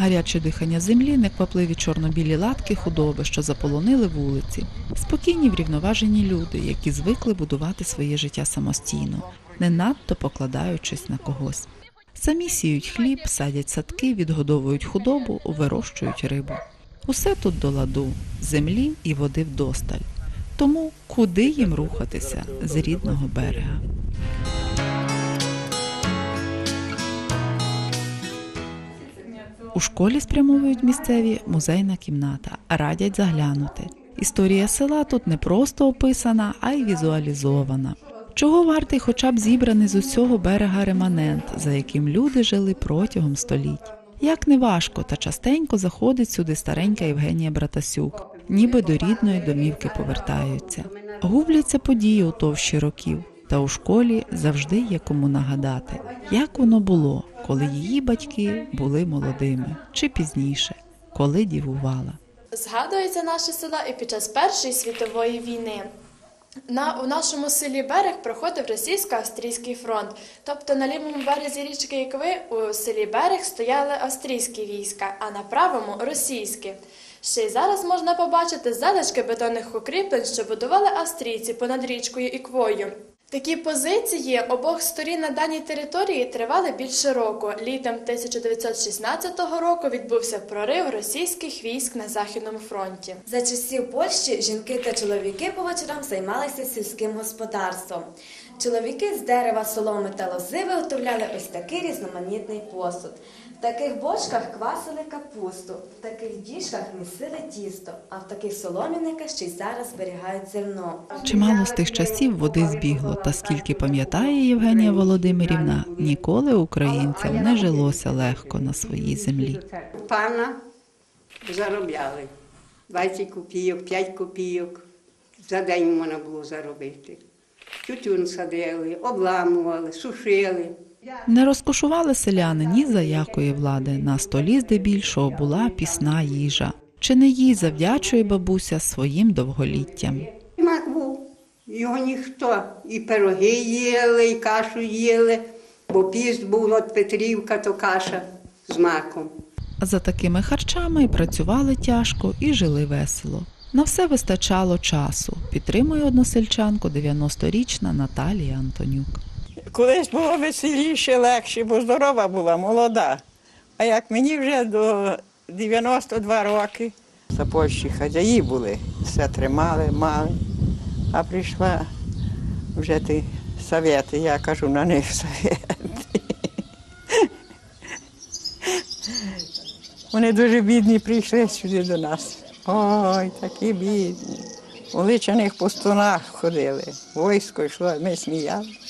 Гаряче дихання землі, неквапливі чорно-білі латки худоби, що заполонили вулиці, спокійні врівноважені люди, які звикли будувати своє життя самостійно, не надто покладаючись на когось. Самі сіють хліб, садять садки, відгодовують худобу, вирощують рибу. Усе тут до ладу, землі і води вдосталь. Тому куди їм рухатися з рідного берега? У школі спрямовують місцеві музейна кімната, радять заглянути. Історія села тут не просто описана, а й візуалізована. Чого вартий хоча б зібраний з усього берега реманент, за яким люди жили протягом століть. Як не важко та частенько заходить сюди старенька Євгенія Братасюк, ніби до рідної домівки повертаються. Губляться події у товщі років, та у школі завжди є кому нагадати, як воно було, коли її батьки були молодими, чи пізніше, коли дівувала. Згадується наше село і під час Першої світової війни. На, у нашому селі Берег проходив російсько-австрійський фронт. Тобто на лівому березі річки Ікви у селі Берег стояли австрійські війська, а на правому російські. Ще й зараз можна побачити залишки бетонних укріплень, що будували австрійці понад річкою Іквою. Такі позиції обох сторін на даній території тривали більше року. Літом 1916 року відбувся прорив російських військ на Західному фронті. За часів Польщі жінки та чоловіки по вечорам займалися сільським господарством. Чоловіки з дерева, соломи та лози виготовляли ось такий різноманітний посуд. В таких бочках квасили капусту, в таких діжках місили тісто, а в таких солом'яниках ще й зараз зберігають зерно. Чимало з тих часів води збігло, та скільки пам'ятає Євгенія Володимирівна, ніколи українцям не жилося легко на своїй землі. У пана заробляли 20 копійок, 5 копійок. За день можна було заробити. Тютюн садили, обламували, сушили. Не розкошували селяни ні за якої влади. На столі здебільшого була пісна їжа. Чи не їй завдячує бабуся своїм довголіттям? Його ніхто. І пироги їли, і кашу їли, бо піст був от Петрівка, то каша з маком. За такими харчами і працювали тяжко і жили весело. На все вистачало часу. Підтримує односельчанку 90-річна Наталія Антонюк. Колись було веселіше, легше, бо здорова була, молода. А як мені вже до 92 роки, за Польщі хазяї були, все тримали, мали. А прийшла вже ті совєти, я кажу на них совєти. Вони дуже бідні прийшли сюди до нас. Ой, такі бідні. У личаних пустунах ходили. Військо йшло, ми сміялися.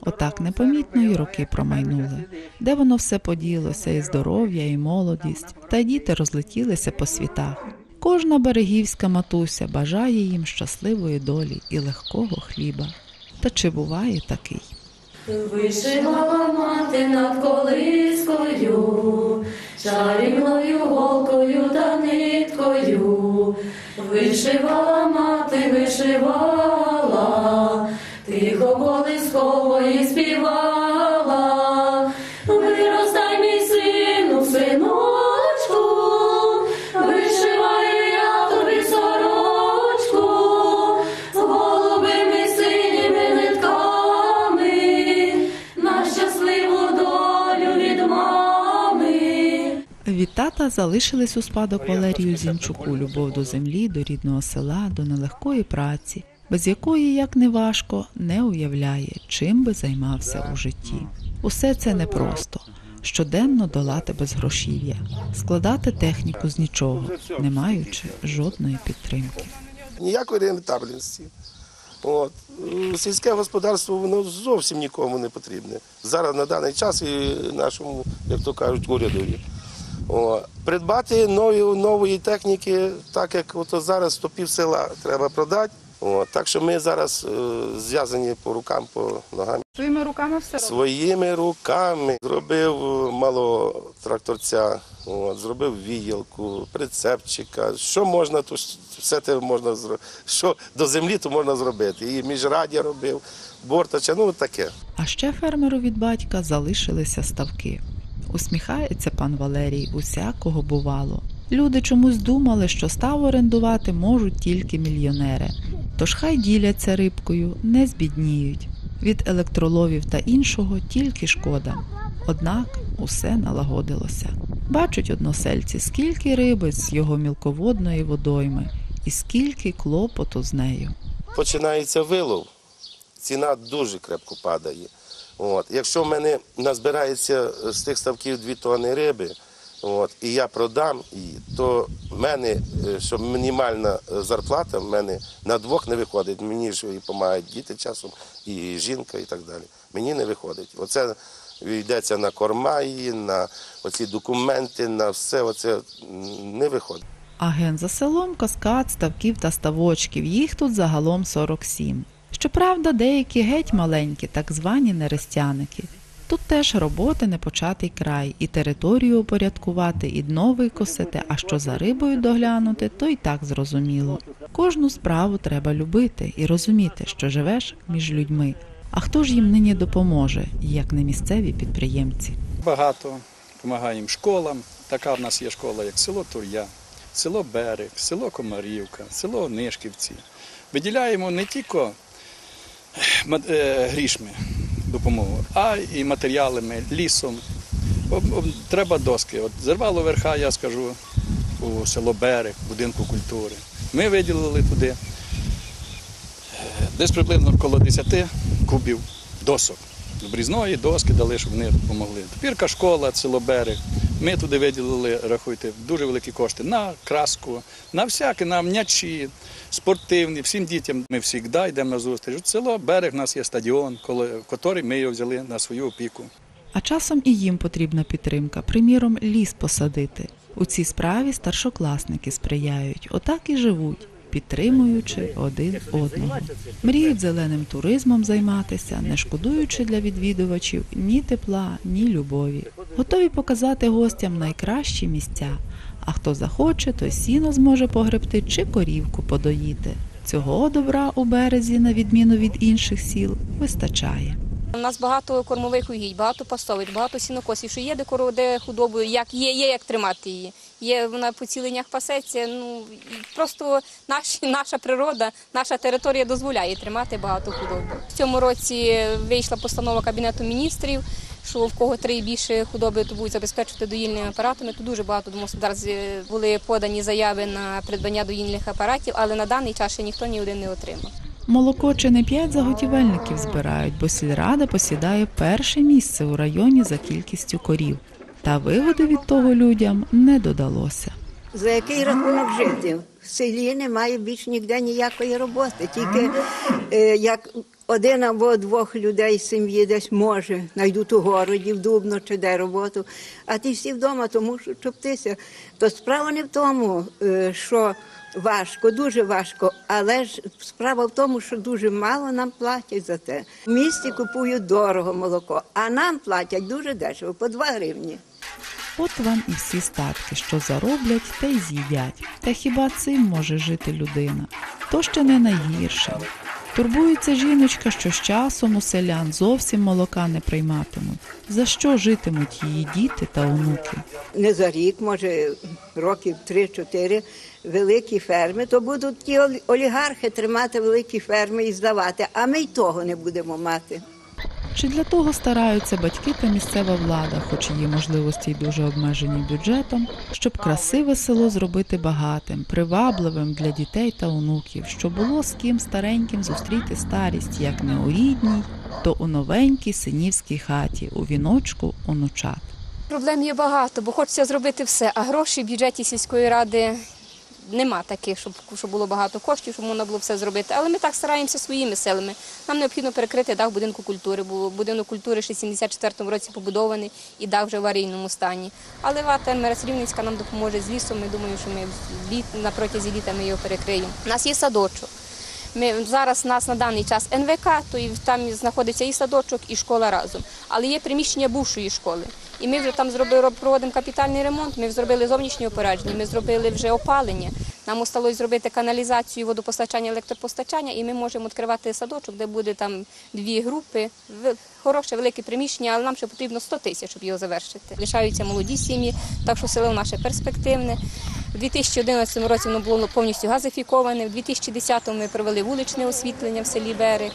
Отак непомітно і роки промайнули. Де воно все поділося, і здоров'я, і молодість, та й діти розлетілися по світах. Кожна берегівська матуся бажає їм щасливої долі і легкого хліба. Та чи буває такий? Вишивала мати над колискою, чарівною голкою та ниткою. Вишивала мати, вишивала, тихо колискової співала. Виростай, мій сину, синочку, вишиваю я тобі сорочку, з голубими синіми нитками, на щасливу долю від мами. Від тата залишились у спадок Валерію Зінчуку. Любов до землі, до рідного села, до нелегкої праці, без якої, як не важко, не уявляє, чим би займався у житті. Усе це непросто. Щоденно долати безгрошів'я, складати техніку з нічого, не маючи жодної підтримки. ніякої рентабельності. От. Сільське господарство воно зовсім нікому не потрібне. Зараз на даний час і нашому, як то кажуть, урядові. Придбати нові, нової техніки, так як от зараз то пів села треба продати, От, так що ми зараз е, зв'язані по рукам, по ногам. Своїми руками все Своїми руками зробив е, малого тракторця, от, зробив віялку, прицепчика. Що можна, то все те можна зробити. Що до землі, то можна зробити. І міжрадя робив, бортача, ну таке. А ще фермеру від батька залишилися ставки. Усміхається пан Валерій, усякого бувало. Люди чомусь думали, що став орендувати можуть тільки мільйонери. Тож хай діляться рибкою, не збідніють. Від електроловів та іншого тільки шкода. Однак усе налагодилося. Бачать односельці, скільки риби з його мілководної водойми, і скільки клопоту з нею. починається вилов, ціна дуже крепко падає. От. Якщо в мене назбирається з тих ставків 2 тонни риби, от, і я продам її, то в мене, е, що мінімальна е, зарплата в мене на двох не виходить. Мені ж і допомагають діти часом, і жінка, і так далі. Мені не виходить. Оце йдеться на корма її, на оці документи, на все оце не виходить. А ген за селом каскад ставків та ставочків. Їх тут загалом 47. Щоправда, деякі геть маленькі, так звані нерестяники. Тут теж роботи непочатий край, і територію упорядкувати, і дно викосити, а що за рибою доглянути, то й так зрозуміло. Кожну справу треба любити і розуміти, що живеш між людьми. А хто ж їм нині допоможе, як не місцеві підприємці? Багато допомагаємо школам. Така в нас є школа, як село Тур'я, село Берег, село Комарівка, село Нишківці. Виділяємо не тільки ма- е, грішми допомогу, а і матеріалами, лісом. Треба доски. От зірвало верха, я скажу, у село Берег, будинку культури. Ми виділили туди е, десь приблизно коло 10 кубів досок. Брізної доски дали, щоб вони допомогли. Тепірка школа, село Берег. Ми туди виділили, рахуйте, дуже великі кошти на краску, на всяке, на м'ячі, спортивні. Всім дітям ми завжди йдемо на зустріч. Село Берег, у нас є стадіон, коли- який ми його взяли на свою опіку. А часом і їм потрібна підтримка, приміром, ліс посадити. У цій справі старшокласники сприяють, отак і живуть, підтримуючи один одного. Мріють зеленим туризмом займатися, не шкодуючи для відвідувачів ні тепла, ні любові. Готові показати гостям найкращі місця. А хто захоче, той сіно зможе погребти чи корівку подоїти. Цього добра у березі, на відміну від інших сіл, вистачає. У нас багато кормових угідь, багато пастових, багато сінокосів, що є де коро- де худобу, як є, є як тримати її. Є вона по ціленнях пасеться. Ну просто наш, наша природа, наша територія дозволяє тримати багато худоби. В цьому році вийшла постанова кабінету міністрів. Що в кого три і більше худоби, то будуть забезпечувати доїльними апаратами. То дуже багато домогосподарств е, були подані заяви на придбання доїльних апаратів, але на даний час ще ніхто ні один не отримав. Молоко чи не п'ять заготівельників збирають, бо сільрада посідає перше місце у районі за кількістю корів. Та вигоди від того людям не додалося. За який рахунок жити? В селі немає більш ніде ніякої роботи. Тільки е, як один або двох людей з сім'ї десь може, знайдуть у городі, в Дубно чи де роботу, а ті всі вдома, то мушуть чоптися. То справа не в тому, е, що важко, дуже важко, але ж справа в тому, що дуже мало нам платять за те. В місті купують дорого молоко, а нам платять дуже дешево, по 2 гривні. От вам і всі статки, що зароблять, та й з'їдять. Та хіба цим може жити людина? То ще не найгірше. Турбується жіночка, що з часом у селян зовсім молока не прийматимуть. За що житимуть її діти та онуки? не за рік, може років 3-4, великі ферми, то будуть ті олігархи тримати великі ферми і здавати, а ми й того не будемо мати. Чи для того стараються батьки та місцева влада, хоч її можливості й дуже обмежені бюджетом, щоб красиве село зробити багатим, привабливим для дітей та онуків, щоб було з ким стареньким зустріти старість, як не у рідній, то у новенькій синівській хаті, у віночку онучат. Проблем є багато, бо хочеться зробити все, а грошей в бюджеті сільської ради нема таких, щоб, щоб було багато коштів, щоб можна було все зробити. Але ми так стараємося своїми силами. Нам необхідно перекрити дах будинку культури, бо будинок культури ще в 74-му році побудований і дах вже в аварійному стані. Але ВАТ МРС Рівненська нам допоможе з лісом. Ми думаємо, що ми літ, на протязі літа ми його перекриємо. У нас є садочок. Ми зараз у нас на даний час НВК, то і там знаходиться і садочок, і школа разом. Але є приміщення бувшої школи. І ми вже там зробили проводимо капітальний ремонт. Ми зробили зовнішнє опередження, ми зробили вже опалення. Нам осталось зробити каналізацію, водопостачання, електропостачання, і ми можемо відкривати садочок, де буде там дві групи. Хороше, велике приміщення, але нам ще потрібно 100 тисяч, щоб його завершити. Лишаються молоді сім'ї, так що село наше перспективне. У 2011 році воно було повністю газифіковане, в 2010 ми провели вуличне освітлення в селі Берег.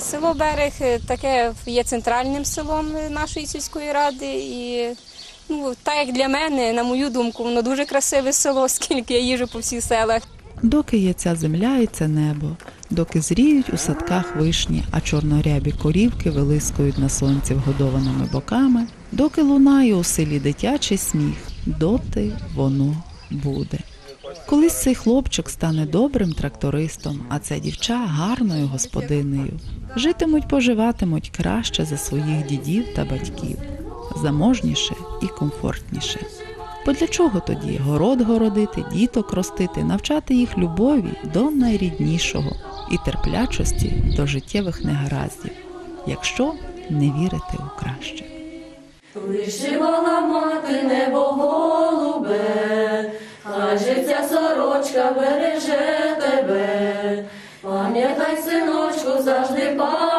Село Берег е, таке є центральним селом нашої сільської ради. І ну, так як для мене, на мою думку, воно дуже красиве село, оскільки я їжу по всіх селах. Доки є ця земля і це небо, доки зріють у садках вишні, а чорнорябі корівки вилискують на сонці вгодованими боками, доки лунає у селі дитячий сміх, доти воно буде. Колись цей хлопчик стане добрим трактористом, а ця дівча гарною господинею. Житимуть, поживатимуть краще за своїх дідів та батьків, заможніше і комфортніше. Бо для чого тоді город городити, діток ростити, навчати їх любові до найріднішого і терплячості до життєвих негараздів, якщо не вірити у краще. Вишивала мати небо голубе, сорочка береже тебе. Пам'ятай, синочку, завжди пам'ятай